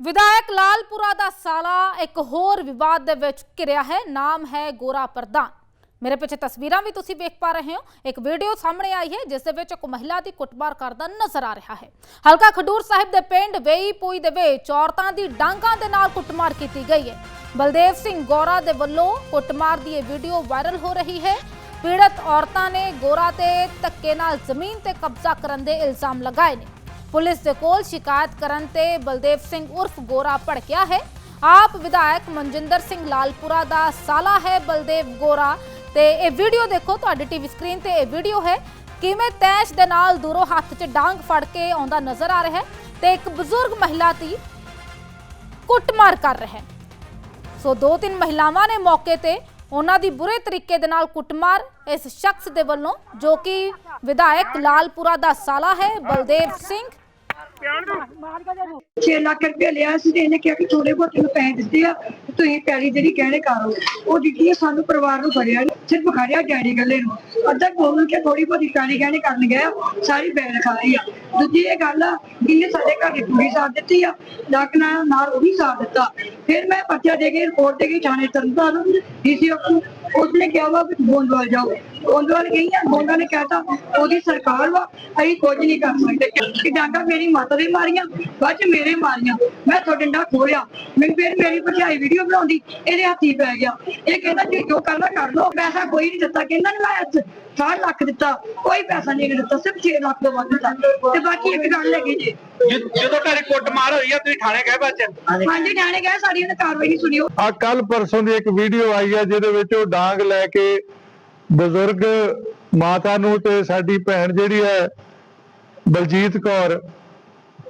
ਵਿਧਾਇਕ ਲਾਲਪੁਰਾ ਦਾ ਸਾਲਾ ਇੱਕ ਹੋਰ ਵਿਵਾਦ ਦੇ ਵਿੱਚ ਘਿਰਿਆ ਹੈ, ਨਾਮ ਹੈ ਗੋਰਾ ਪ੍ਰਧਾਨ। ਮੇਰੇ ਪਿੱਛੇ ਤਸਵੀਰਾਂ ਵੀ ਤੁਸੀਂ ਵੇਖ ਪਾ ਰਹੇ ਹੋ। ਇੱਕ ਵੀਡੀਓ ਸਾਹਮਣੇ ਆਈ ਹੈ, ਜਿਸ ਦੇ ਵਿੱਚ ਇੱਕ ਮਹਿਲਾ ਦੀ ਕੁੱਟਮਾਰ ਕਰਦਾ ਨਜ਼ਰ ਆ ਰਿਹਾ ਹੈ। ਹਲਕਾ ਖਡੂਰ ਸਾਹਿਬ ਦੇ ਪਿੰਡ ਵੇਈਪੂਈ ਦੇ ਵਿੱਚ ਔਰਤਾਂ ਦੀ ਡਾਂਗਾਂ ਦੇ ਨਾਲ ਕੁੱਟਮਾਰ ਕੀਤੀ ਗਈ ਹੈ। ਬਲਦੇਵ ਸਿੰਘ ਗੋਰਾ ਦੇ ਵੱਲੋਂ ਕੁੱਟਮਾਰ ਦੀ ਇਹ ਵੀਡੀਓ ਵਾਇਰਲ ਹੋ ਰਹੀ ਹੈ। ਪੀੜਤ ਔਰਤਾਂ ਨੇ ਗੋਰਾ ਤੇ ਧੱਕੇ ਨਾਲ ਜ਼ਮੀਨ ਤੇ ਕਬਜ਼ਾ ਕਰਨ ਦੇ ਇਲਜ਼ਾਮ ਲਗਾਏ ਨੇ। ਪੁਲਿਸ ਦੇ ਕੋਲ ਸ਼ਿਕਾਇਤ ਕਰਨ ਤੇ ਬਲਦੇਵ ਸਿੰਘ ਉਰਫ ਗੋਰਾ ਭੜਕਿਆ ਹੈ। ਆਪ ਵਿਧਾਇਕ ਮਨਜਿੰਦਰ ਸਿੰਘ ਲਾਲਪੁਰਾ ਦਾ ਸਾਲਾ ਹੈ ਬਲਦੇਵ ਗੋਰਾ। ਤੇ ਇਹ ਵੀਡੀਓ ਦੇਖੋ, ਤੁਹਾਡੀ ਟੀਵੀ ਸਕਰੀਨ ਤੇ ਇਹ ਵੀਡੀਓ ਹੈ। ਕਿਵੇਂ ਤੈਸ਼ ਦੇ ਨਾਲ ਦੂਰੋਂ ਹੱਥ 'ਚ ਡਾਂਗ ਫੜ ਕੇ ਆਉਂਦਾ ਨਜ਼ਰ ਆ ਰਿਹਾ ਹੈ ਤੇ ਇੱਕ ਬਜ਼ੁਰਗ ਮਹਿਲਾ ਦੀ ਕੁੱਟਮਾਰ ਕਰ ਰਿਹਾ ਹੈ। ਸੋ ਦੋ ਤਿੰਨ ਮਹਿਲਾਵਾਂ ਨੇ ਮੌਕੇ ਤੇ ਉਹਨਾਂ ਦੀ ਬੁਰੇ ਤਰੀਕੇ ਦੇ ਨਾਲ ਕੁੱਟਮਾਰ ਇਸ ਸ਼ਖਸ ਦੇ ਵੱਲੋਂ ਜੋ ਕਿ ਵਿਧਾਇਕ ਲਾਲਪੁਰਾ ਦਾ ਸਾਲਾ ਹੈ ਬਲਦੇਵ ਸਿੰਘ। 6 ਲੱਖ ਰੁਪਏ ਲਿਆ ਸੀ ਤੇ ਇਹਨੇ ਕਿਹਾ ਕਿ ਥੋੜੇ ਬਹੁਤ ਨੂੰ ਪੈਸੇ ਦਿੱਤੇ ਆ ਤੇ ਤੁਸੀਂ ਪੈਲੀ ਜਿਹੜੀ ਕਹਿਣੇ ਕਰੋ ਉਹ ਦਿੱਤੀ ਆ, ਸਾਨੂੰ ਪਰਿਵਾਰ ਨੂੰ ਫੜਿਆ ਨੀ, ਸਿਰਫ ਖੜਿਆ ਡੈਡੀ ਗੱਲੇ ਨੂੰ। ਅੱਧਾ ਬੋਲ ਕੇ ਥੋੜੀ ਬਹੁਤੀ ਪੈਲੀ ਕਹਿਣੇ ਕਰਨ ਗਿਆ ਸਾਰੀ ਬੈਲ ਖਾ ਲਈ ਆ। ਦੂਜੀ ਇਹ ਗੱਲ ਆ ਇਹਨੇ ਸਾਡੇ ਘਰ ਦੀ ਕੁੜੀ ਸਾਥ ਦਿੱਤੀ ਆ ਲੱਕ ਨਾਲ ਨਾਲ ਉਹ ਵੀ ਸਾਥ ਦਿੱਤਾ। ਫਿਰ ਮੈਂ ਪਰਚਾ ਦੇ ਕੇ ਰਿਪੋਰਟ ਦੇ ਕੇ ਥਾਣੇ ਤਰਨਤਾਰਨ ਡੀਸੀ ਨੂੰ, ਉਸਨੇ ਕਿਹਾ ਵਾ ਕਿ ਗੋਂਦਵਾਲ ਜਾਓ। ਗੋਂਦਵਾਲ ਗਈ ਉਹਦੀ ਸਰਕਾਰ ਵਾ, ਅਸੀਂ ਕੁਝ ਨਹੀਂ ਕਰ ਸਕਦੇ। ਕਿ ਡਾਂਗਾ ਮੇਰੀ ਮਾਤਾ ਦੇ ਮਾਰੀਆਂ, ਬਾਅਦ ਚ ਮੇਰੇ ਮਾਰੀਆਂ। ਮੈਂ ਤੁਹਾਡੇ ਡੰਡਾ ਖੋਲਿਆ। ਮੈਂ ਫਿਰ ਮੇਰੀ ਭਰਜਾਈ ਵੀਡੀਓ ਬਣਾਉਂਦੀ, ਇਹਦੇ ਹੱਥੀ ਪੈ ਗਿਆ। ਇਹ ਕਹਿੰਦਾ, ਜੀ ਜੋ ਕਰਨਾ ਕਰ ਲਓ, ਪੈਸਾ ਕੋਈ ਨਹੀਂ ਦਿੱਤਾ ਕਹਿੰਦਾ ਨੀ ਮੈਂ 60 ਲੱਖ ਦਿੱਤਾ, ਕੋਈ ਪੈਸਾ ਨਹੀਂ ਦਿੱਤਾ, ਸਿਰਫ 6 ਲੱਖ ਤੋਂ ਵੱਧ ਦਿੱਤਾ। ਤੇ ਬਾਕੀ ਇੱਕ ਗੱਲ ਹੈਗੀ ਜੀ ਜਦ- ਤੁਹਾਡੀ ਕੁੱਟਮਾਰ ਹੋਈ ਆ ਤੁਸੀਂ ਥਾਣੇ ਗਏ ਬੱਚ ਹਾਂਜੀ ਥਾਣੇ ਗਏ ਸਾਡੀ ਉਹਨੇ ਕਾਰਵਾਈ ਨਹੀਂ ਸੁਣੀ। ਆ ਕੱਲ ਪਰਸੋਂ ਦੀ ਇੱਕ ਵੀਡੀਓ ਆਈ ਹੈ ਜਿਹਦੇ ਵਿੱਚ ਉਹ ਡਾਂਗ ਲੈ ਕੇ ਬਜ਼ੁਰਗ ਮਾਤਾ ਨੂੰ ਤੇ ਸਾਡੀ ਭੈਣ ਜਿਹੜੀ ਹੈ ਬਲਜੀਤ ਕੌਰ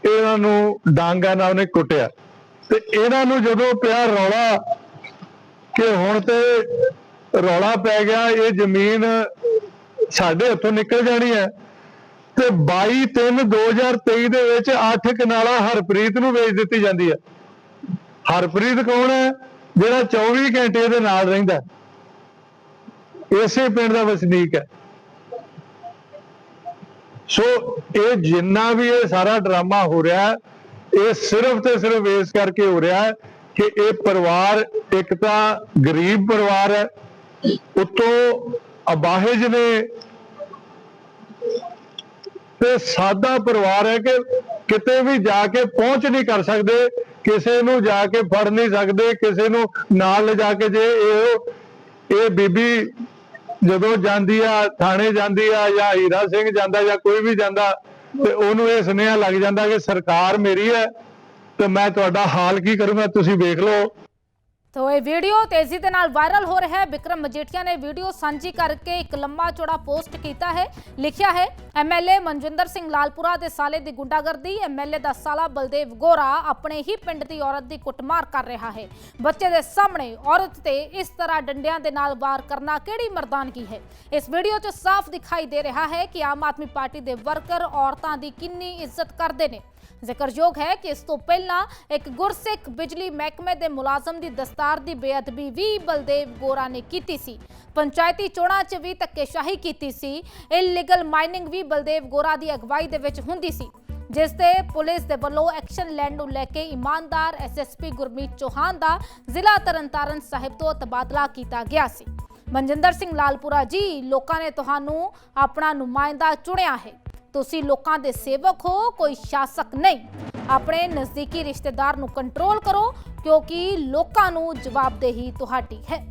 ਇਹਨਾਂ ਨੂੰ ਡਾਂਗਾ ਨਾਲ ਉਹਨੇ ਕੁੱਟਿਆ। ਤੇ ਇਹਨਾਂ ਨੂੰ ਜਦੋਂ ਪਿਆ ਰੌਲਾ ਕਿ ਹੁਣ ਤੇ ਰੌਲਾ ਪੈ ਗਿਆ ਇਹ ਜ਼ਮੀਨ ਸਾਡੇ ਹੱਥੋਂ ਨਿਕਲ ਜਾਣੀ ਹੈ ਤੇ 22 3 2023 ਦੇ ਵਿੱਚ 8 ਕਨਾਲਾ ਹਰਪ੍ਰੀਤ ਨੂੰ ਵੇਚ ਦਿੱਤੀ ਜਾਂਦੀ ਹੈ। ਹਰਪ੍ਰੀਤ ਕੌਣ ਹੈ? ਜਿਹੜਾ 24 ਘੰਟੇ ਇਹਦੇ ਨਾਲ ਰਹਿੰਦਾ ਇਸੇ ਪਿੰਡ ਦਾ ਵਸਨੀਕ ਹੈ। ਸੋ ਇਹ ਜਿੰਨਾ ਵੀ ਇਹ ਸਾਰਾ ਡਰਾਮਾ ਹੋ ਰਿਹਾ ਇਹ ਸਿਰਫ ਤੇ ਸਿਰਫ ਇਸ ਕਰਕੇ ਹੋ ਰਿਹਾ ਹੈ ਕਿ ਇਹ ਪਰਿਵਾਰ ਇੱਕ ਤਾਂ ਗਰੀਬ ਪਰਿਵਾਰ ਹੈ। ਉਤੋਂ ਅਬਾਹਿਜ ਨੇ ਤੇ ਸਾਦਾ ਪਰਿਵਾਰ ਹੈ ਕਿ ਕਿਤੇ ਵੀ ਜਾ ਕੇ ਪਹੁੰਚ ਨਹੀਂ ਕਰ ਸਕਦੇ, ਕਿਸੇ ਨੂੰ ਜਾ ਕੇ ਫੜ ਨਹੀਂ ਸਕਦੇ, ਕਿਸੇ ਨੂੰ ਨਾਲ ਲਿਜਾ ਕੇ ਜੇ ਇਹ ਇਹ ਬੀਬੀ ਜਦੋਂ ਜਾਂਦੀ ਆ, ਥਾਣੇ ਜਾਂਦੀ ਆ ਜਾਂ ਹੀਰਾ ਸਿੰਘ ਜਾਂਦਾ ਜਾਂ ਕੋਈ ਵੀ ਜਾਂਦਾ, ਤੇ ਉਹਨੂੰ ਇਹ ਸੁਨੇਹਾ ਲੱਗ ਜਾਂਦਾ ਕਿ ਸਰਕਾਰ ਮੇਰੀ ਹੈ, ਤੇ ਮੈਂ ਤੁਹਾਡਾ ਹਾਲ ਕੀ ਕਰੂੰਗਾ, ਤੁਸੀਂ ਵੇਖ ਲਓ। ਤੋ ਇਹ ਵੀਡੀਓ ਤੇਜ਼ੀ ਦੇ ਨਾਲ ਵਾਇਰਲ ਹੋ ਰਿਹਾ ਹੈ। ਵਿਕਰਮ ਮਜੀਠੀਆ ਨੇ ਵੀਡੀਓ ਸਾਂਝੀ ਕਰਕੇ ਇੱਕ ਲੰਮਾ ਚੌੜਾ ਪੋਸਟ ਕੀਤਾ ਹੈ। ਲਿਖਿਆ ਹੈ ਐਮਐਲਏ ਮਨਜਿੰਦਰ ਸਿੰਘ ਲਾਲਪੁਰਾ ਦੇ ਸਾਲੇ ਦੀ ਗੁੰਡਾਗਰਦੀ ਐਮਐਲਏ ਦਾ ਸਾਲਾ ਬਲਦੇਵ ਗੋਰਾ ਆਪਣੇ ਹੀ ਪਿੰਡ ਦੀ ਔਰਤ ਦੀ ਕੁੱਟਮਾਰ ਕਰ ਰਿਹਾ ਹੈ। ਬੱਚੇ ਦੇ ਸਾਹਮਣੇ ਔਰਤ ਤੇ ਇਸ ਤਰ੍ਹਾਂ ਡੰਡਿਆਂ ਦੇ ਨਾਲ ਵਾਰ ਕਰਨਾ ਕਿਹੜੀ ਮਰਦਾਨਗੀ ਹੈ? ਇਸ ਵੀਡੀਓ 'ਚ ਸਾਫ਼ ਦਿਖਾਈ ਦੇ ਰਿਹਾ ਹੈ ਕਿ ਆਮ ਆਦਮੀ ਪਾਰਟੀ ਦੇ ਵਰਕਰ ਔਰਤਾਂ ਦੀ ਕਿੰਨੀ ਇੱਜ਼ਤ ਕਰਦੇ ਨੇ। ਜ਼ਿਕਰਯੋਗ ਹੈ ਕਿ ਇਸ ਤੋਂ ਪਹਿਲਾਂ ਇੱਕ ਗੁਰਸਿੱਖ ਬਿਜਲੀ ਮਹਿਕਮੇ ਦੇ ਮੁਲਾਜ਼ਮ ਦੀ ਦਸਤਾਰ ਦੀ ਬੇਅਦਬੀ ਵੀ ਬਲਦੇਵ ਗੋਰਾ ਨੇ ਕੀਤੀ ਸੀ। ਪੰਚਾਇਤੀ ਚੋਣਾਂ 'ਚ ਵੀ ਧੱਕੇਸ਼ਾਹੀ ਕੀਤੀ ਸੀ। ਇਲੀਗਲ ਮਾਈਨਿੰਗ ਵੀ ਬਲਦੇਵ ਗੋਰਾ ਦੀ ਅਗਵਾਈ ਦੇ ਵਿੱਚ ਹੁੰਦੀ ਸੀ। ਜਿਸ ਤੇ ਪੁਲਿਸ ਦੇ ਵੱਲੋਂ ਐਕਸ਼ਨ ਲੈਣ ਨੂੰ ਲੈ ਕੇ ਇਮਾਨਦਾਰ ਐਸਐਸਪੀ ਗੁਰਮੀਤ ਚੌਹਾਨ ਦਾ ਜ਼ਿਲ੍ਹਾ ਤਰਨਤਾਰਨ ਸਾਹਿਬ ਤੋਂ ਤਬਾਦਲਾ ਕੀਤਾ ਗਿਆ ਸੀ। ਮਨਜਿੰਦਰ ਸਿੰਘ ਲਾਲਪੁਰਾ ਜੀ, ਲੋਕਾਂ ਨੇ ਤੁਹਾਨੂੰ ਆਪਣਾ ਨੁਮਾਇੰਦਾ ਚੁਣਿਆ ਹੈ। ਤੁਸੀਂ ਲੋਕਾਂ ਦੇ ਸੇਵਕ ਹੋ, ਕੋਈ ਸ਼ਾਸਕ ਨਹੀਂ। ਆਪਣੇ ਨਜ਼ਦੀਕੀ ਰਿਸ਼ਤੇਦਾਰ ਨੂੰ ਕੰਟਰੋਲ ਕਰੋ ਕਿਉਂਕਿ ਲੋਕਾਂ ਨੂੰ ਜਵਾਬਦੇਹੀ ਤੁਹਾਡੀ ਹੈ।